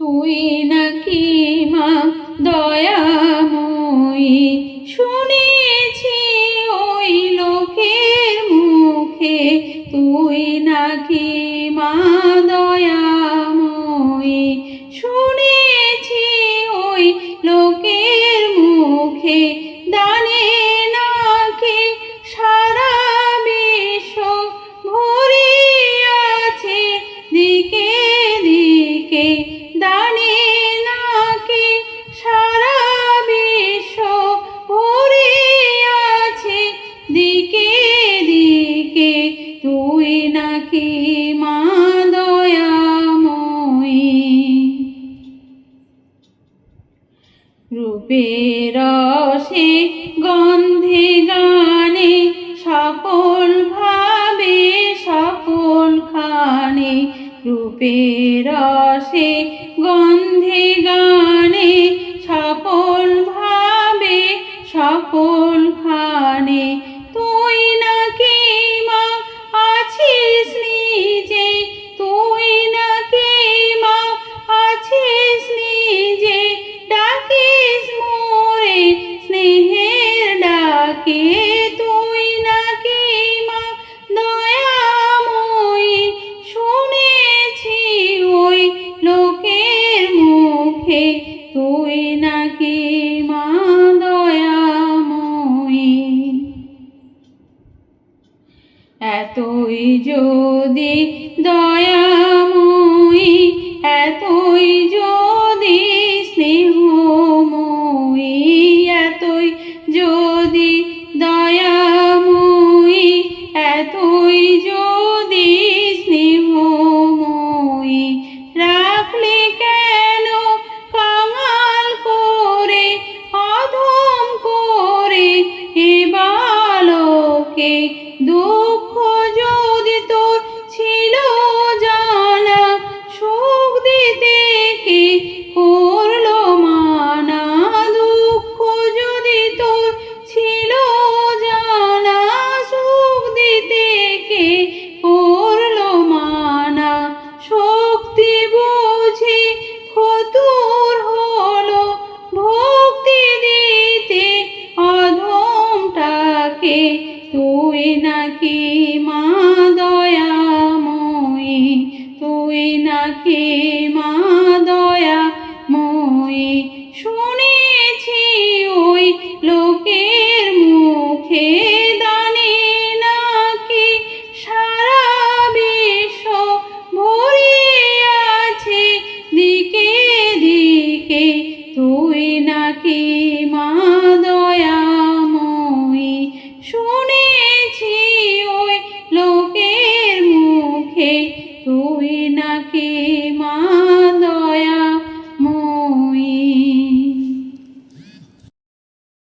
তুই নাকি মা দয়াময়ী? শুনেছি ওই লোকের মুখে, তুই নাকি মা দয়াময়ী? শুনেছি ওই লোকের মুখে নাকি মা দয়াময়ী? রূপের রসে গন্ধে গানে সকল ভাবে, সকল খানে রূপের রসে গন্ধে গানে ডাকে তুই নাকি মা? দয়াময়ী শুনেছি ওই লোকের মুখে। তুই নাকি মা? দয়াময়ী। এতই যদি দয়াময়ী, এতই যদি রাখলে কেন কাঙাল করে অধম করে এ বালকে দুঃখ অধমটাকে তুই নাকি মা দয়াময়ী? তুই নাকি মা দয়াময়ী?